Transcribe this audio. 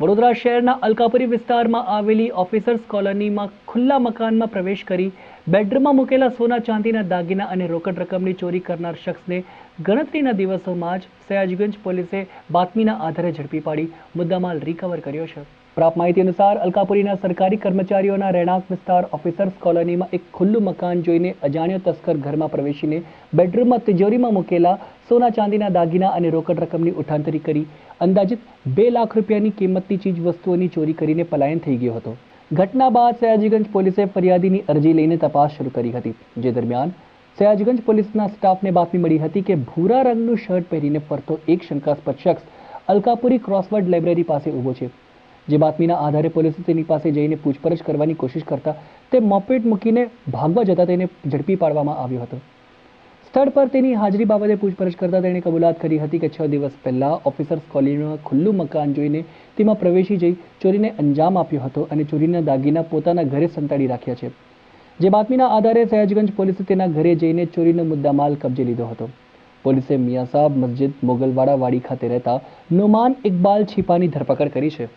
વડોદરા શહેરના અલકાપુરી વિસ્તારમાં આવેલી ઓફિસર્સ કોલોનીમાં ખુલ્લા મકાનમાં પ્રવેશ કરી બેડરૂમમાં મૂકેલા સોના ચાંદીના દાગીના અને રોકડ રકમની ચોરી કરનાર શખ્સને ગણતરીના દિવસોમાં જ સયાજગંજ પોલીસે બાતમીના આધારે ઝડપી પાડી. મુદ્દામાલ રિકવર કર્યો છે. પ્રાપ્ત માહિતી અનુસાર અલકાપુરીના સરકારી કર્મચારીઓના રહેણાંક વિસ્તાર ઓફિસર્સ કોલોનીમાં એક ખુલ્લું મકાન જોઈને અજાણ્યો તસ્કર ઘરમાં પ્રવેશીને બેડરૂમમાં તિજોરીમાં મૂકેલા સોના ચાંદીના દાગીના અને રોકડ રકમની ઉઠાંતરી કરી. અંદાજિત બે લાખ રૂપિયાની કિંમતની ચીજ વસ્તુઓની ચોરી કરીને પલાયન થઈ ગયો હતો. ઘટના બાદ સયાજીગંજ પોલીસે ફરિયાદીની અરજી લઈને તપાસ શરૂ કરી હતી, જે દરમિયાન સયાજીગંજ પોલીસના સ્ટાફને બાતમી મળી હતી કે ભૂરા રંગનું શર્ટ પહેરીને ફરતો એક શંકાસ્પદ શખ્સ અલકાપુરી ક્રોસવર્ડ લાઇબ્રેરી પાસે ઊભો છે. જે બાતમીના આધારે પોલીસે તેની પાસે જઈને પૂછપરછ કરવાની કોશિશ કરતા તે મોપેટ મૂકીને ભાગવા જતા તેને ઝડપી પાડવામાં આવ્યો હતો. સ્થળ પર તેની હાજરી બાબતે પૂછપરછ કરતા તેણે કબૂલાત કરી હતી કે છ દિવસ પહેલા ઓફિસર્સ કોલોનીમાં ખુલ્લું મકાન જોઈને તેમાં પ્રવેશી જઈ ચોરીને અંજામ આપ્યો હતો અને ચોરીના દાગીના પોતાના ઘરે સંતાડી રાખ્યા છે. જે બાતમીના આધારે સયાજગંજ પોલીસે તેના ઘરે જઈને ચોરીનો મુદ્દામાલ કબજે લીધો હતો. પોલીસે મિયાસાબ મસ્જિદ મોગલવાડા વાડી ખાતે રહેતા નુમાન ઇકબાલ છીપાની ધરપકડ કરી છે.